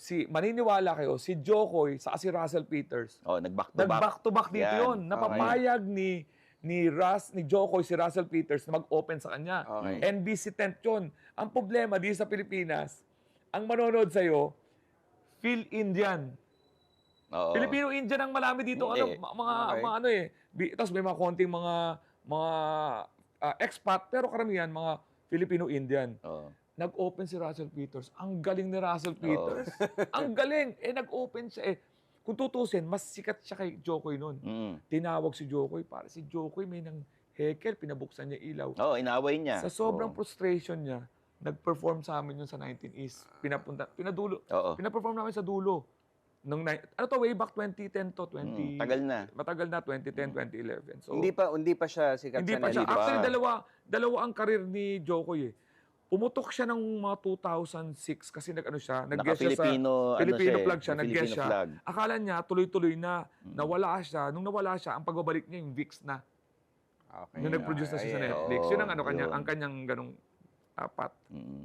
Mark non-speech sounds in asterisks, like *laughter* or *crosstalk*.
si maniniwala kayo, si Jokoy sa si Russell Peters, Oh, nag-back to back. nag-back to back dito Yan, okay. Napapayag ni ni Ras ni Jokoy si Russell Peters na mag-open sa kanya. Okay. NBC tent yun. Ang problema di sa Pilipinas, ang manonood sa'yo, Phil Indian. Oo. Filipino-Indian ang marami dito. Ano, ma- mga, Okay. mga ano eh. Tapos may mga konting mga mga ah, expat, pero karamihan mga Filipino-Indian. Oo. Nag-open si Russell Peters. Ang galing ni Russell Peters. *laughs* ang galing. Eh, nag-open siya eh. Kung tutusin, mas sikat siya kay Jokoy noon. Mm. Tinawag si Jokoy para si Jokoy may nang hekel, pinabuksan niya ilaw. Oo, inaway niya. Sa sobrang Oo. frustration niya, nag-perform sa amin yun sa 19 East. Pinapunta, pinadulo, Oo. pinaperform namin sa dulo. Nung, ano to, way back 2010 to, 20... Mm, tagal na. Matagal na, 2010, 2011. So, hindi pa hindi pa siya sikat hindi sa pa siya. Actually, dalawa, dalawa ang karir ni Jokoy eh. Pumutok siya ng mga 2006 kasi nag-ano siya, nag-guest siya sa Naka-Filipino, ano Filipino siya eh, flag siya, nag-guest Filipino siya. flag. Akala niya tuloy-tuloy na, Mm. nawala siya. Nung nawala siya, ang pagbabalik niya yung VIX na. Okay. Nung nag-produce na siya sa Ay, Netflix. oo, Yun ang ano kanya, yun. ang kanyang ganong apat. Mm.